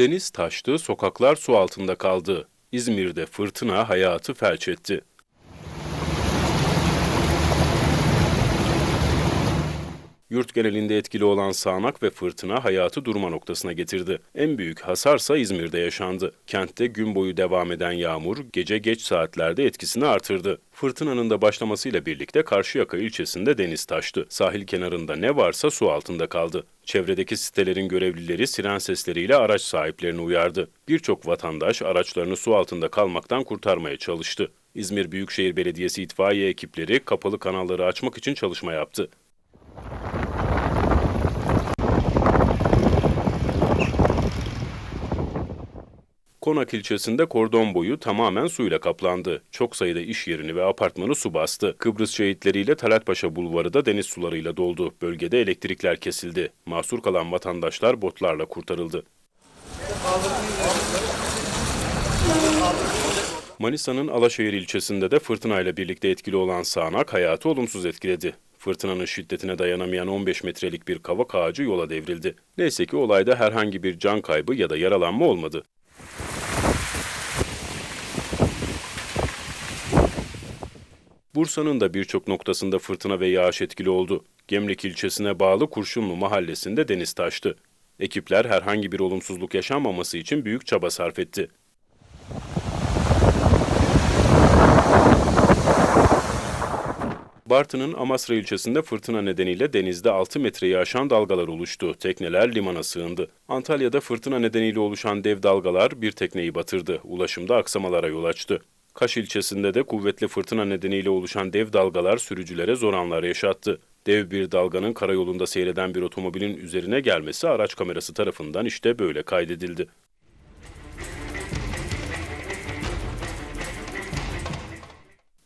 Deniz taştı, sokaklar su altında kaldı. İzmir'de fırtına hayatı felç etti. Yurt genelinde etkili olan sağanak ve fırtına hayatı durma noktasına getirdi. En büyük hasarsa İzmir'de yaşandı. Kentte gün boyu devam eden yağmur gece geç saatlerde etkisini artırdı. Fırtınanın da başlamasıyla birlikte Karşıyaka ilçesinde deniz taştı. Sahil kenarında ne varsa su altında kaldı. Çevredeki sitelerin görevlileri siren sesleriyle araç sahiplerini uyardı. Birçok vatandaş araçlarını su altında kalmaktan kurtarmaya çalıştı. İzmir Büyükşehir Belediyesi itfaiye ekipleri kapalı kanalları açmak için çalışma yaptı. Konak ilçesinde kordon boyu tamamen suyla kaplandı. Çok sayıda iş yerini ve apartmanı su bastı. Kıbrıs şehitleriyle Talatpaşa bulvarı da deniz sularıyla doldu. Bölgede elektrikler kesildi. Mahsur kalan vatandaşlar botlarla kurtarıldı. Manisa'nın Alaşehir ilçesinde de fırtınayla birlikte etkili olan sağanak hayatı olumsuz etkiledi. Fırtınanın şiddetine dayanamayan 15 metrelik bir kavak ağacı yola devrildi. Neyse ki olayda herhangi bir can kaybı ya da yaralanma olmadı. Bursa'nın da birçok noktasında fırtına ve yağış etkili oldu. Gemlik ilçesine bağlı Kurşunlu mahallesinde deniz taştı. Ekipler herhangi bir olumsuzluk yaşanmaması için büyük çaba sarf etti. Bartın'ın Amasra ilçesinde fırtına nedeniyle denizde 6 metreyi aşan dalgalar oluştu. Tekneler limana sığındı. Antalya'da fırtına nedeniyle oluşan dev dalgalar bir tekneyi batırdı. Ulaşımda aksamalara yol açtı. Kaş ilçesinde de kuvvetli fırtına nedeniyle oluşan dev dalgalar sürücülere zor anlar yaşattı. Dev bir dalganın karayolunda seyreden bir otomobilin üzerine gelmesi araç kamerası tarafından işte böyle kaydedildi.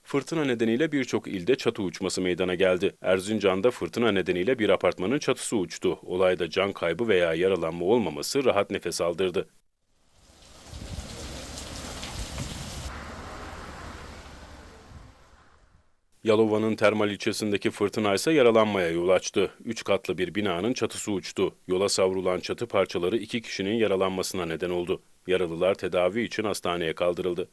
Fırtına nedeniyle birçok ilde çatı uçması meydana geldi. Erzincan'da fırtına nedeniyle bir apartmanın çatısı uçtu. Olayda can kaybı veya yaralanma olmaması rahat nefes aldırdı. Yalova'nın Termal ilçesindeki fırtına ise yaralanmaya yol açtı. Üç katlı bir binanın çatısı uçtu. Yola savrulan çatı parçaları iki kişinin yaralanmasına neden oldu. Yaralılar tedavi için hastaneye kaldırıldı.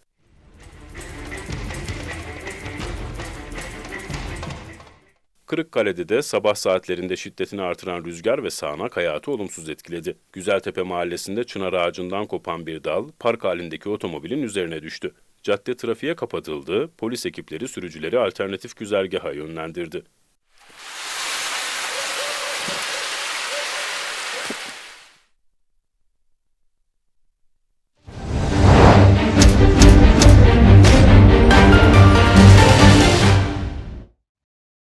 Kırıkkale'de de sabah saatlerinde şiddetini artıran rüzgar ve sağanak hayatı olumsuz etkiledi. Güzeltepe mahallesinde çınar ağacından kopan bir dal park halindeki otomobilin üzerine düştü. Cadde trafiğe kapatıldı, polis ekipleri sürücüleri alternatif güzergaha yönlendirdi.